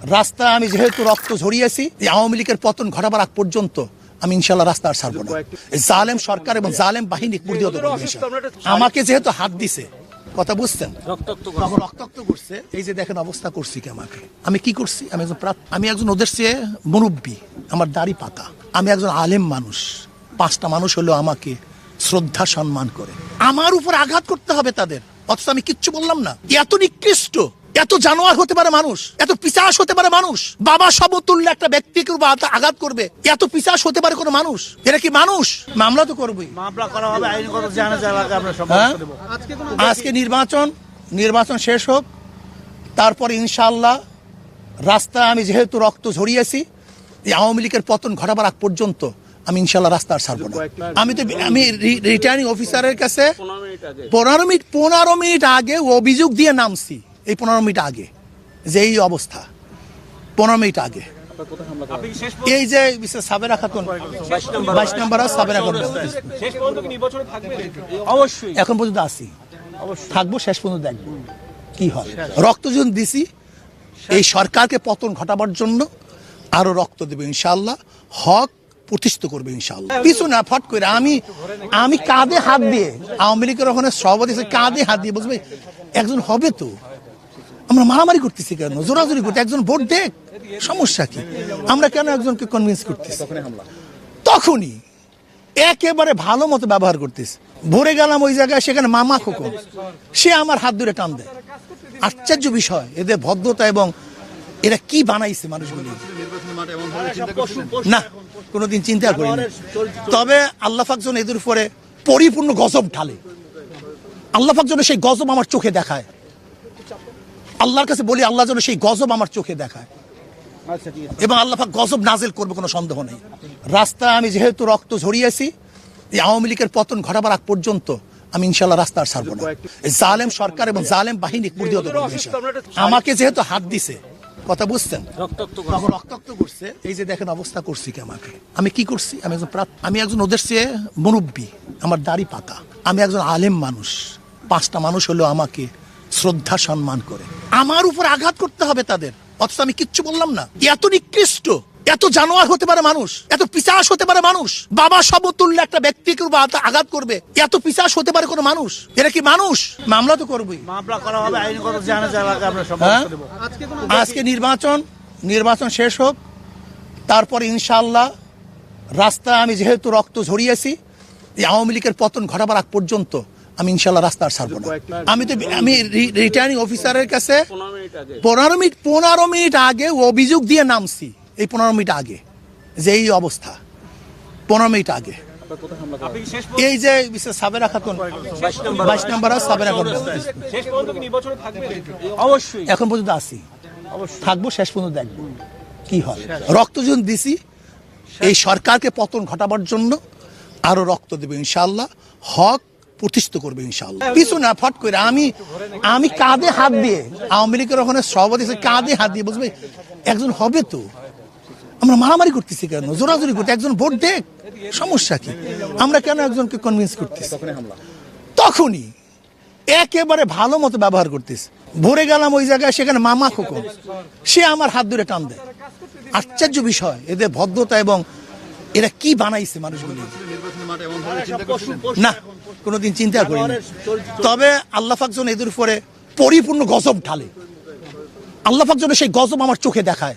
রাস্তা আমি যেহেতু রক্ত ঝরিয়েছি আওয়ামী লীগের পতন ঘটাবার আগ পর্যন্ত আমি ইনশাল্লাহ রাস্তা আর ছাড়বো না। জালেম সরকার এবং জালেম বাহিনী প্রতিহত আমাকে যেহেতু হাত দিছে কথা বুঝছেন? রক্তাক্ত করছে। এই যে দেখেন অবস্থা করছি কি আমাকে। আমি কি করছি? আমি একজন আমি একজন ওদের চেয়ে মুরব্বী আমার দাড়ি পাকা আমি একজন আলেম মানুষ পাঁচটা মানুষ হলো আমাকে শ্রদ্ধা সম্মান করে। আমার উপর আঘাত করতে হবে তাদের। অথচ আমি কিচ্ছু বললাম না। এত নিকৃষ্ট। এত জানোয়ার হতে পারে মানুষ এত পিচাস হতে পারে মানুষ বাবা সমতুল্য একটা ব্যক্তিকে আঘাত- আঘাত করবে এত পিচাস হতে পারে কোনো মানুষ? এটা কি মানুষ? মামলা তো করবেই। মামলা করা হবে আইনগত জানা যাওয়াকে আমরা সব হ্যাঁ? দেবো। আজকে নির্বাচন নির্বাচন শেষ হোক তারপরে ইনশাল্লাহ রাস্তায় আমি যেহেতু রক্ত ঝরিয়েছি এই আওয়ামী লীগের পতন ঘটাবার আগ পর্যন্ত আমি ইনশাল্লাহ রাস্তা আর ছাড়বো না। আমি তো আমি রিটার্নিং অফিসারের কাছে পনেরো মিনিট পনেরো মিনিট আগে অভিযোগ দিয়ে নামছি। এই পনেরো মিনিট আগে, যে এই অবস্থা, পনেরো মিনিট আগে। এই যে বিশেষ সাবেরা খাতুন, বাইশ নম্বর সাবেরা খাতুন এখন পর্যন্ত আসি থাকব, শেষ পর্যন্ত দেখব কি হয়। রক্ত যখন দিছি, এই সরকারকে পতন ঘটাবার জন্য আরও রক্ত দেবে ইনশাল্লাহ হক প্রতিষ্ঠিত করবে ইনশাল্লাহ কিছু না, ফট করে আমি আমি কাঁধে হাত দিয়ে, আওয়ামী লীগের ওখানে সভাপতি কাঁধে হাত দিয়ে বুঝবে একজন হবে তো? আমরা মারামারি করতেছি কেন? জোরাজোরি করতে। একজন ভোট দেখ সমস্যা কি? আমরা কেন একজনকে কনভিন্স করতেছি? তখনই একেবারে ভালো মতো ব্যবহার করতেছে। ভরে গেলাম ওই জায়গায় সেখানে মামা খোকন। সে আমার হাত ধরে টান দেয় আশ্চর্য বিষয় এদের ভদ্রতা এবং এরা কি বানাইছে মানুষগুলি? না কোনোদিন চিন্তা করি না তবে আল্লাহ যেন এদের উপরে পরিপূর্ণ গজব ঢালে। আল্লাহ যেন সেই গজব আমার চোখে দেখায়। আল্লাহর কাছে বলি আল্লাহ যেন সেই গজব আমার চোখে দেখায়। আচ্ছা এবং আল্লাহ গজব নাজেল করবে কোনো সন্দেহ নেই। রাস্তা আমি যেহেতু রক্ত ঝরিয়েছি এই আওয়ামী লীগের পতন ঘটাবার আগ পর্যন্ত আমি ইনশাল্লাহ রাস্তা আর ছাড়বো না। জালেম সরকার এবং জালেম বাহিনী প্রতিহত আমাকে যেহেতু হাত দিছে কথা বুঝছেন? রক্তাক্ত করছে। এই যে দেখেন অবস্থা করছি কি আমাকে। আমি কি করছি? আমি একজন আমি একজন ওদের চেয়ে মুরব্বী আমার দাড়ি পাকা। আমি একজন আলেম মানুষ। পাঁচটা মানুষ হলো আমাকে শ্রদ্ধা সম্মান করে। আমার উপর আঘাত করতে হবে তাদের। অথচ আমি কিচ্ছু বললাম না। এত নিকৃষ্ট এত জানোয়ার হতে পারে মানুষ এত পিচাস হতে পারে মানুষ বাবা সমতুল্য একটা ব্যক্তিকে আঘাত- আঘাত করবে এত পিচাস হতে পারে কোনো মানুষ? এরা কি মানুষ? মামলা তো করবই। মামলা করা হবে আইনগত জানা যাওয়াকে আমরা সব হ্যাঁ? দেবো। আজকে নির্বাচন নির্বাচন শেষ হোক তারপর ইনশাল্লাহ রাস্তা আমি যেহেতু রক্ত ঝরিয়েছি এই আওয়ামী লীগের পতন ঘটাবার আগ পর্যন্ত আমি ইনশাল্লাহ রাস্তা আর ছাড়বো না। আমি তো আমি রিটার্নিং অফিসারের কাছে পনেরো মিনিট পনেরো মিনিট আগে অভিযোগ দিয়ে নামছি এই পনেরো মিনিট আগে যে এই অবস্থা। পনেরো মিনিট আগে। এই যে সাবেরা খাতুন বাইশ নাম্বার সাবেরা খাতুন অবশ্যই। এখন পর্যন্ত আসি থাকব শেষ পর্যন্ত দেখব কি হয়। রক্ত যখন দিছি এই সরকারকে পতন ঘটাবার জন্য আরও রক্ত দেবে ইনশাল্লাহ। হক প্রতিষ্ঠিত করবে ইনশাল্লাহ কিছু না ফট করে আমি আমি কাঁধে হাত দিয়ে আওয়ামী লীগের ওখানে সভাপতি কাঁধে হাত দিয়ে বুঝবে একজন হবে তো। আমরা মারামারি করতেছি কেন? জোরাজোরি করতে একজন ভোট দেখ সমস্যা কি? আমরা কেন একজনকে কনভিন্স করতেছি? তখনই একেবারে ভালো মতো ব্যবহার করতেছে। ভরে গেলাম ওই জায়গায় সেখানে মামা খোকন সে আমার হাত ধরে টান দেয়। আশ্চর্য বিষয় এদের ভদ্রতা এবং এরা কি বানাইছে মানুষগুলি? না কোনোদিন চিন্তা করি না তবে আল্লাহ যেন এদের উপরে পরিপূর্ণ গজব ঢালে। আল্লাহ যেন সেই গজব আমার চোখে দেখায়।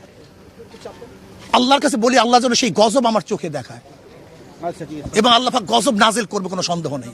আল্লাহর কাছে বলি আল্লাহ যেন সেই গজব আমার চোখে দেখায়। আচ্ছা ঠিক এবং আল্লাহাক গজব নাজেল করবে কোনো সন্দেহ নেই।